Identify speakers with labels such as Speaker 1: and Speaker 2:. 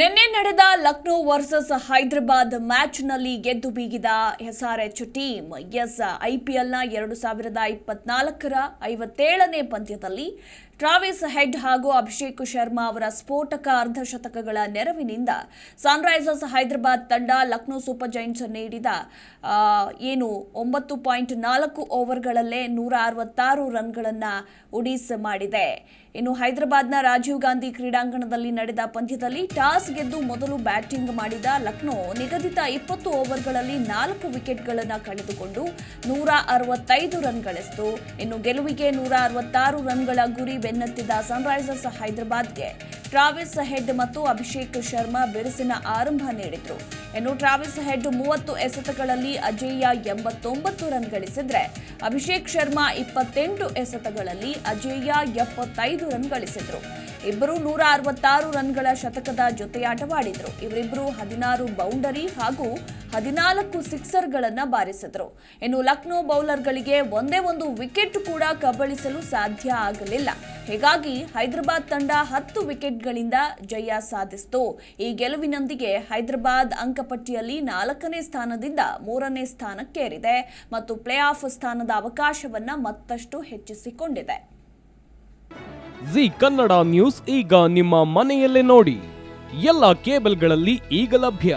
Speaker 1: ನಿನ್ನೆ ನಡೆದ ಲಕ್ನೋ ವರ್ಸಸ್ ಹೈದರಾಬಾದ್ ಮ್ಯಾಚ್ನಲ್ಲಿ ಗೆದ್ದು ಬೀಗಿದ ಎಸ್ಆರ್ಎಚ್ ಟೀಮ್. ಎಸ್ ಐಪಿಎಲ್ನ ಎರಡು ಸಾವಿರದ ಇಪ್ಪತ್ನಾಲ್ಕರ ಐವತ್ತೇಳನೇ ಪಂದ್ಯದಲ್ಲಿ ಟ್ರಾವಿಸ್ ಹೆಡ್ ಹಾಗೂ ಅಭಿಷೇಕ್ ಶರ್ಮಾ ಅವರ ಸ್ಫೋಟಕ ಅರ್ಧಶತಕಗಳ ನೆರವಿನಿಂದ ಸನ್ರೈಸರ್ಸ್ ಹೈದರಾಬಾದ್ ತಂಡ ಲಕ್ನೋ ಸೂಪರ್ ಜೈಂಟ್ಸ್ ನೀಡಿದ ಏನು ಒಂಬತ್ತು ಪಾಯಿಂಟ್ ನಾಲ್ಕು ಓವರ್ಗಳಲ್ಲೇ ನೂರ ಅರವತ್ತಾರು ರನ್ಗಳನ್ನು ಉಡೀಸ್ ಮಾಡಿದೆ. ಇನ್ನು ಹೈದರಾಬಾದ್ನ ರಾಜೀವ್ ಗಾಂಧಿ ಕ್ರೀಡಾಂಗಣದಲ್ಲಿ ನಡೆದ ಪಂದ್ಯದಲ್ಲಿ ಟಾಸ್ ಗೆದ್ದು ಮೊದಲು ಬ್ಯಾಟಿಂಗ್ ಮಾಡಿದ ಲಕ್ನೋ ನಿಗದಿತ ಇಪ್ಪತ್ತು ಓವರ್ಗಳಲ್ಲಿ ನಾಲ್ಕು ವಿಕೆಟ್ಗಳನ್ನು ಕಳೆದುಕೊಂಡು ನೂರ ಅರವತ್ತೈದು ರನ್ ಗಳಿಸಿತು ಇನ್ನು ಗೆಲುವಿಗೆ ನೂರ ಅರವತ್ತಾರು ರನ್ಗಳ ಗುರಿ ಬೆನ್ನತ್ತಿದ ಸನ್ರೈಸರ್ಸ್ ಹೈದರಾಬಾದ್ಗೆ ಟ್ರಾವಿಸ್ ಹೆಡ್ ಮತ್ತು ಅಭಿಷೇಕ್ ಶರ್ಮಾ ಬಿರುಸಿನ ಆರಂಭ ನೀಡಿದ್ರು. ಇನ್ನು ಟ್ರಾವಿಸ್ ಹೆಡ್ ಮೂವತ್ತು ಎಸೆತಗಳಲ್ಲಿ ಅಜೇಯ ಎಂಬತ್ತೊಂಬತ್ತು ರನ್ ಗಳಿಸಿದ್ರೆ, ಅಭಿಷೇಕ್ ಶರ್ಮಾ ಇಪ್ಪತ್ತೆಂಟು ಎಸೆತಗಳಲ್ಲಿ ಅಜೇಯ ಎಪ್ಪತ್ತೈದು ರನ್ ಗಳಿಸಿದ್ರು. ಇಬ್ಬರು ನೂರ ಅರವತ್ತಾರು ರನ್ಗಳ ಶತಕದ ಜೊತೆಯಾಟವಾಡಿದ್ರು. ಇವರಿಬ್ಬರು ಹದಿನಾರು ಬೌಂಡರಿ ಹಾಗೂ ಹದಿನಾಲ್ಕು ಸಿಕ್ಸರ್ಗಳನ್ನು ಬಾರಿಸಿದರು. ಇನ್ನು ಲಕ್ನೋ ಬೌಲರ್ಗಳಿಗೆ ಒಂದೇ ಒಂದು ವಿಕೆಟ್ ಕೂಡ ಕಬಳಿಸಲು ಸಾಧ್ಯ ಆಗಲಿಲ್ಲ. ಹೀಗಾಗಿ ಹೈದರಾಬಾದ್ ತಂಡ ಹತ್ತು ವಿಕೆಟ್ಗಳಿಂದ ಜಯ ಸಾಧಿಸಿತು. ಈ ಗೆಲುವಿನೊಂದಿಗೆ ಹೈದರಾಬಾದ್ ಅಂಕಪಟ್ಟಿಯಲ್ಲಿ ನಾಲ್ಕನೇ ಸ್ಥಾನದಿಂದ ಮೂರನೇ ಸ್ಥಾನಕ್ಕೇರಿದೆ ಮತ್ತು ಪ್ಲೇ ಆಫ್ ಸ್ಥಾನದ ಅವಕಾಶವನ್ನ ಮತ್ತಷ್ಟು ಹೆಚ್ಚಿಸಿಕೊಂಡಿದೆ.
Speaker 2: ಜಿ ಕನ್ನಡ ನ್ಯೂಸ್ ಈಗ ನಿಮ್ಮ ಮನೆಯಲ್ಲೇ ನೋಡಿ. ಎಲ್ಲ ಕೇಬಲ್ಗಳಲ್ಲಿ ಈಗ ಲಭ್ಯ.